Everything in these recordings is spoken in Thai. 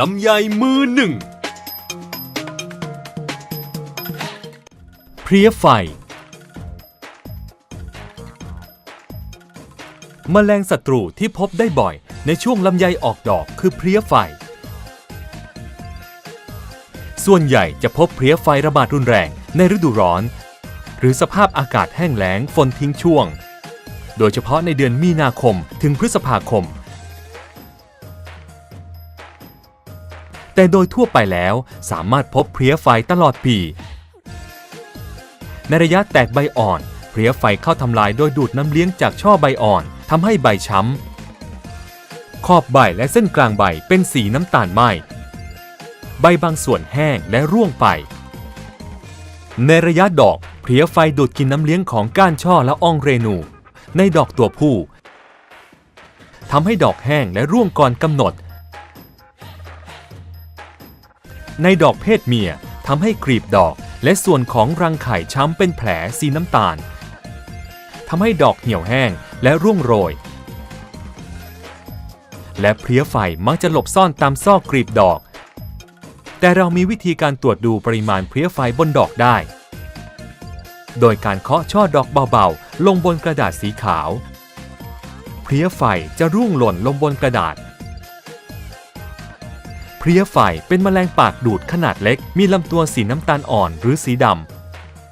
ลำไยมือหนึ่ง เพลียไฟ แมลงศัตรูที่พบได้บ่อยในช่วงลำไยออกดอกคือเพลียไฟ ส่วนใหญ่จะพบเพลียไฟระบาดรุนแรงในฤดูร้อน หรือสภาพอากาศแห้งแล้งฝนทิ้งช่วง โดยเฉพาะในเดือนมีนาคมถึงพฤษภาคม แต่โดยทั่วไปแล้วสามารถพบเพลี้ยไฟตลอดปี ในระยะแตกใบอ่อนเพลี้ยไฟเข้าทำลายโดยดูดน้ำเลี้ยงจากช่อใบอ่อนทำให้ใบช้ำขอบใบและเส้นกลางใบเป็นสีน้ำตาลไหมใบบางส่วนแห้งและร่วงไป ในระยะดอกเพลี้ยไฟดูดกินน้ำเลี้ยงของก้านช่อและอ่องเรนู ในดอกตัวผู้ทำให้ดอกแห้งและร่วงก่อนกำหนด ในดอกเพศเมียทำให้กลีบดอกและส่วนของรังไข่ช้ำเป็นแผลสีน้ำตาลทำให้ดอกเหี่ยวแห้งและร่วงโรย และเพลี้ยไฟมักจะหลบซ่อนตามซอกกลีบดอก แต่เรามีวิธีการตรวจดูปริมาณเพลี้ยไฟบนดอกได้ โดยการเคาะช่อดอกเบาๆ ลงบนกระดาษสีขาว เพลี้ยไฟจะร่วงหล่นลงบนกระดาษ เพลี้ยไฟเป็นแมลงปากดูดขนาดเล็ก มีลำตัวสีน้ำตาลอ่อนหรือสีด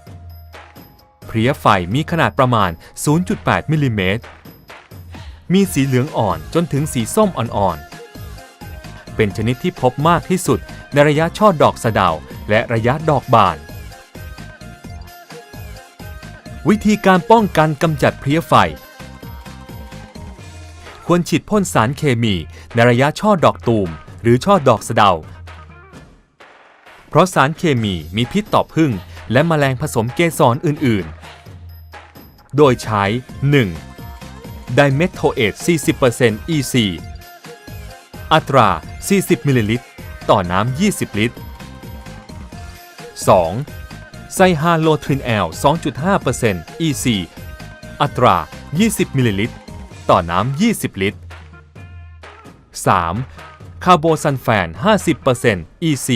ำเพลี้ยไฟมีขนาดประมาณ 0.8 มิลลิเมตร มีสีเหลืองอ่อนจนถึงสีส้มอ่อนๆ เป็นชนิดที่พบมากที่สุดในระยะช่อดอกสะดาวและระยะดอกบาน วิธีการป้องกันกำจัดเพลี้ยไฟ ควรฉีดพ่นสารเคมีในระยะช่อดอกตูม หรือช่อดอกสะเดา เพราะสารเคมีมีพิษต่อผึ้งและแมลงผสมเกสรอื่น ๆ โดยใช้ 1. ไดเมทโทเอท 40% EC อัตรา 40 มิลลิลิตร ต่อน้ำ 20 ลิตร 2. ไซฮาโลทรินแอล 2.5% EC อัตรา 20 มิลลิลิตร ต่อน้ำ 20 ลิตร 3. คาร์โบซันแฟน 50% EC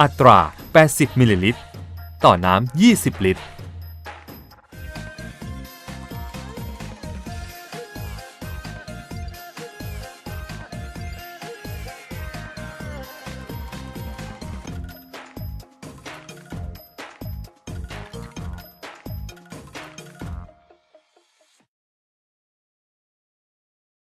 อัตรา 80 มิลลิลิตร ต่อน้ำ 20 ลิตร